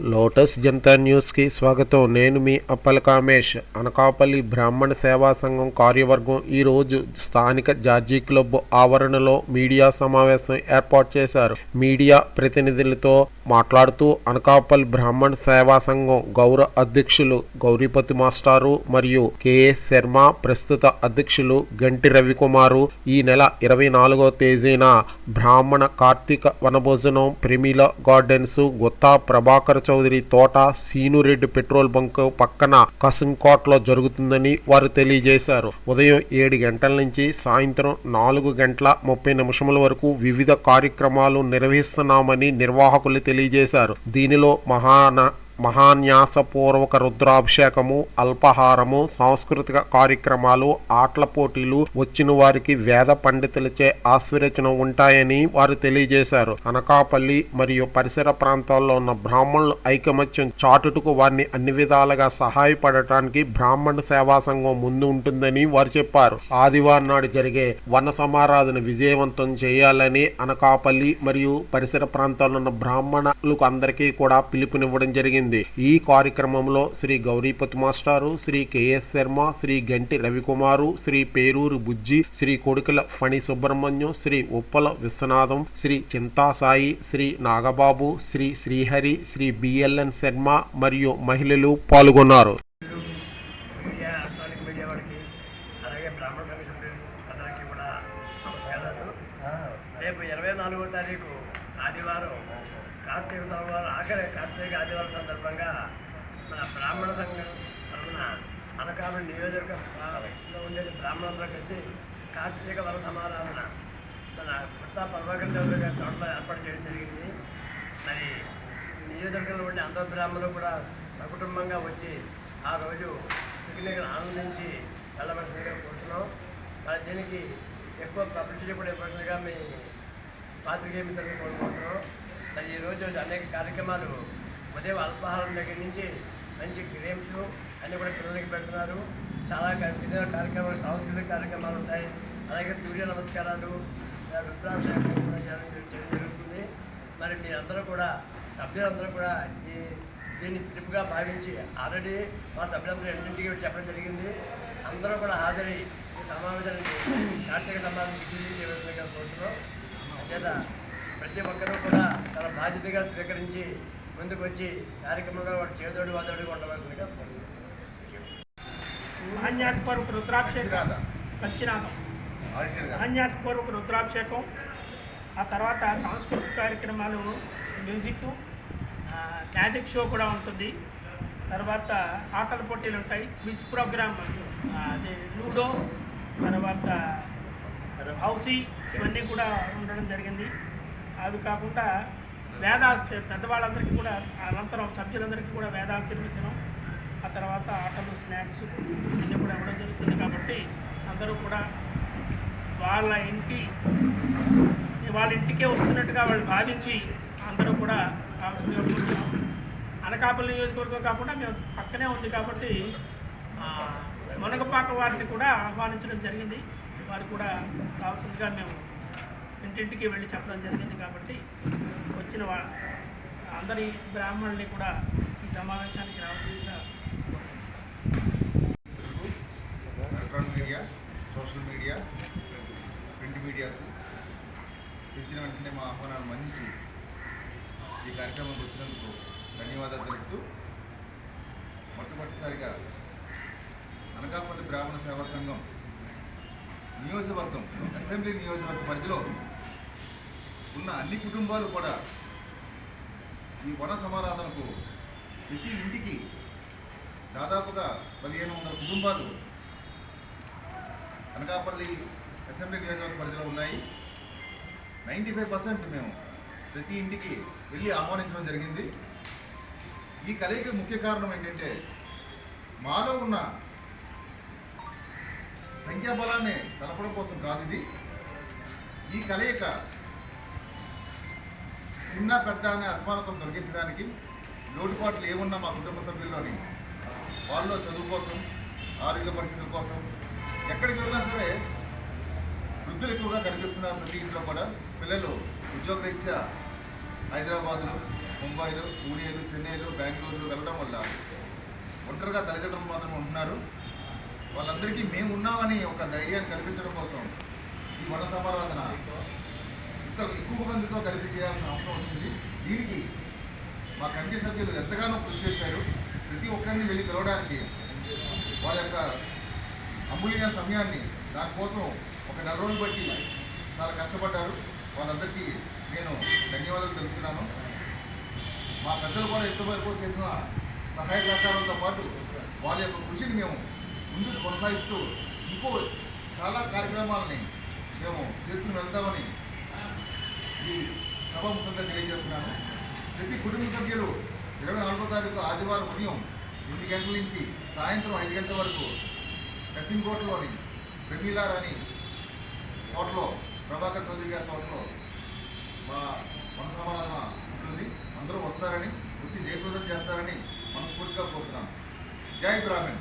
Lotus Janata న్యూస్కి స్వాగతం. నేను మీ అప్పల కామేష్. అనకాపల్లి బ్రాహ్మణ సేవా సంఘం కార్యవర్గం ఈరోజు స్థానిక జార్జీ క్లబ్ ఆవరణలో మీడియా సమావేశం ఏర్పాటు చేశారు. మీడియా ప్రతినిధులతో మాట్లాడుతూ అనకాపల్లి బ్రాహ్మణ్ సేవా సంఘం గౌరవ అధ్యక్షులు గౌరీపతి మాస్టారు మరియు కెఎస్ శర్మ ప్రస్తుత అధ్యక్షులు గంటి రవికుమారు. ఈ నెల ఇరవై నాలుగో తేదీన బ్రాహ్మణ Karthika వనభోజనం ప్రెమిల gardens Gutta Prabhakar Chowdary Thota Seenureddy petrol bunk పక్కన కసింకోట్లో జరుగుతుందని వారు తెలియజేశారు. ఉదయం ఏడు గంటల నుంచి సాయంత్రం నాలుగు గంటల ముప్పై నిమిషముల వరకు వివిధ కార్యక్రమాలు నిర్వహిస్తున్నామని నిర్వాహకులు తెలియజేశారు. దీనిలో మహాన మహాన్యాసపూర్వక రుద్రాభిషేకము అల్పాహారము సాంస్కృతిక కార్యక్రమాలు ఆటల పోటీలు వచ్చిన వారికి వేద పండితులచే ఆశీర్వచన ఉంటాయని వారు తెలియజేశారు. అనకాపల్లి మరియు పరిసర ప్రాంతాల్లో ఉన్న బ్రాహ్మణులు ఐకమత్యం చాటుటకు వారిని అన్ని విధాలుగా సహాయపడటానికి బ్రాహ్మణ సేవా సంఘం ముందు ఉంటుందని వారు చెప్పారు. ఆదివారం నాడు జరిగే వన సమారాధన విజయవంతం చేయాలని అనకాపల్లి మరియు పరిసర ప్రాంతాల్లో ఉన్న బ్రాహ్మణులకు అందరికీ కూడా పిలుపునివ్వడం జరిగింది. ఈ కార్యక్రమంలో శ్రీ గౌరీపతి మాస్టారు శ్రీ కెఎస్ శర్మ శ్రీ గంటి రవికుమారు శ్రీ పేరూరు బుజ్జి శ్రీ కొడుకుల ఫణి సుబ్రహ్మణ్యం శ్రీ ఉప్పల విశ్వనాథం శ్రీ చింతాసాయి శ్రీ నాగబాబు శ్రీ శ్రీహరి శ్రీ బిఎల్ఎన్ శర్మ మరియు మహిళలు పాల్గొన్నారు. ఆఖరి కార్తీక ఆదివారం సందర్భంగా మన బ్రాహ్మణ సంఘం తరఫున అనకాపల్లి నియోజకవర్గంలో ఉండే బ్రాహ్మణులతో కలిసి కార్తీక వర సమారాధన మన కొత్త ప్రభాకర్ చౌదరి గారి తోటలో ఏర్పాటు చేయడం జరిగింది. మరి నియోజకవర్గంలో ఉండే అందరు బ్రాహ్మణులు కూడా సకుటుంబంగా వచ్చి ఆ రోజు పిక్నిక్ ఆనందించి వెళ్ళవలసిందిగా కోరుతున్నాం. మరి దీనికి ఎక్కువ పబ్లిసిటీ కూడా ఇవ్వాల్సిందిగా మీ పాత్రికేయ మిత్రులు కోరుకుంటున్నాం. మరి ఈరోజు అనేక కార్యక్రమాలు ఉదయం అల్పాహారం దగ్గర నుంచి మంచి గేమ్స్ అన్నీ కూడా పిల్లలకి పెడుతున్నారు. చాలా విధంగా కార్యక్రమాలు సాంస్కృతిక కార్యక్రమాలు ఉంటాయి. అలాగే సూర్య నమస్కారాలు ఆ, రుద్రాభిషేకం కూడా జరుగుతుంది. మరి మీ అందరూ కూడా సభ్యులందరూ కూడా ఈ దీన్ని పిలుపుగా భావించి ఆల్రెడీ మా సభ్యులందరూ ఎన్నింటికి చెప్పడం జరిగింది. అందరూ కూడా హాజరై ఈ సమావేశానికి కార్తీక సమావేశం దిగ్విజయం చేయవలసిందిగా కోరుతున్నాం. అంచేత ప్రతి ఒక్కరూ కూడా తన బాధ్యతగా స్వీకరించి ముందుకు వచ్చి కార్యక్రమంలో వాడు చేదోడు వాదోడుగా ఉండవలసిందిగా ఆన్యాసపూర్వక రుద్రాభిషేకం. ఆన్యాసపూర్వక రుద్రాభిషేకం. ఆ తర్వాత సాంస్కృతిక కార్యక్రమాలు మ్యూజిక్ మ్యాజిక్ షో కూడా ఉంటుంది. తర్వాత ఆటల పోటీలు ఉంటాయి. క్విజ్ ప్రోగ్రామ్ అది లూడో తర్వాత హౌసీ ఇవన్నీ కూడా ఉండడం జరిగింది. అవి కాకుండా వేద పెద్దవాళ్ళందరికీ కూడా అనంతరం సభ్యులందరికీ కూడా వేదాశీర్వచనం ఆ తర్వాత ఆటలు స్నాక్స్ ఇవన్నీ కూడా ఇవ్వడం జరుగుతుంది కాబట్టి అందరూ కూడా వాళ్ళ ఇంటి వాళ్ళ ఇంటికే వస్తున్నట్టుగా వాళ్ళు భావించి అందరూ కూడా కావాల్సిందిగా కోరుతున్నాం అనకాపల్లి నియోజకవర్గం కాకుండా మేము పక్కనే ఉంది కాబట్టి మునగపాక వారిని కూడా ఆహ్వానించడం జరిగింది. వారు కూడా కావాల్సిందిగా మేము ఇంటింటికి వెళ్ళి చెప్పడం జరిగింది కాబట్టి వచ్చిన వా అందరి బ్రాహ్మణుల్ని కూడా ఈ సమావేశానికి రావాల్సిందిగా electronic media social media print మీడియాకు పిలిచిన వెంటనే మా ఆహ్వానాన్ని మన్నించి ఈ కార్యక్రమానికి వచ్చినందుకు ధన్యవాదాలు తెలుపుతూ మొట్టమొదటిసారిగా అనకాపల్లి బ్రాహ్మణ సేవా సంఘం నియోజకవర్గం అసెంబ్లీ నియోజకవర్గ పరిధిలో ఉన్న అన్ని కుటుంబాలు కూడా ఈ వన సమారాధనకు ప్రతి ఇంటికి దాదాపుగా పదిహేను వందల కుటుంబాలు అనకాపల్లి అసెంబ్లీ నియోజకవర్గ పరిధిలో ఉన్నాయి. నైంటీ ఫైవ్ పర్సెంట్ మేము ప్రతి ఇంటికి వెళ్ళి ఆహ్వానించడం జరిగింది. ఈ కలయిక ముఖ్య కారణం ఏంటంటే మాలో ఉన్న సంఖ్యాబలాన్ని తెలపడం కోసం కాదు ఇది. ఈ కలయిక చిన్న పెద్ద అనే అసమానతను తొలగించడానికి లోటుపాట్లు ఏమున్నా మా కుటుంబ సభ్యుల్లోని వాళ్ళలో చదువు కోసం ఆరోగ్య పరిస్థితుల కోసం ఎక్కడికి వెళ్ళినా సరే వృద్ధులు ఎక్కువగా కనిపిస్తున్నారు ప్రతి ఇంట్లో కూడా. పిల్లలు ఉద్యోగరీత్యా హైదరాబాదులు ముంబైలు పూణేలు చెన్నైలు బెంగళూరులు వెళ్ళడం వల్ల ఒంటరిగా తల్లిదండ్రులు మాత్రం ఉంటున్నారు. వాళ్ళందరికీ మేము ఉన్నామని ఒక ధైర్యాన్ని కల్పించడం కోసం ఈ వన సమారాధన ఇంత ఎక్కువ మందితో కలిపి చేయాల్సిన అవసరం వచ్చింది. దీనికి మా కమిటీ సభ్యులు ఎంతగానో కృషి చేశారు. ప్రతి ఒక్కరిని వెళ్ళి కలవడానికి వాళ్ళ యొక్క అమూల్యమైన సమయాన్ని దానికోసం ఒక నెల రోజులు బట్టి చాలా కష్టపడ్డారు. వాళ్ళందరికీ నేను ధన్యవాదాలు తెలుపుతున్నాను. మా పెద్దలు కూడా ఎంతవరకు చేసిన సహాయ సహకారాలతో పాటు వాళ్ళ యొక్క కృషిని మేము ముందుకు కొనసాగిస్తూ ఇంకో చాలా కార్యక్రమాలని మేము చేసుకుని వెళ్తామని ఈ సభాముఖంగా తెలియజేస్తున్నాను. ప్రతి కుటుంబ సభ్యులు ఇరవై నాలుగో తారీఖు ఆదివారం ఉదయం ఎనిమిది గంటల నుంచి సాయంత్రం ఐదు గంటల వరకు కసింకోటలోని ప్రమీలా రాణి తోటలో ప్రభాకర్ చౌదరి గారి తోటలో మా మన ఉంటుంది. అందరూ వస్తారని వచ్చి జయప్రదం చేస్తారని మనస్ఫూర్తిగా కోరుతున్నాను. జై బ్రాహ్మణ్.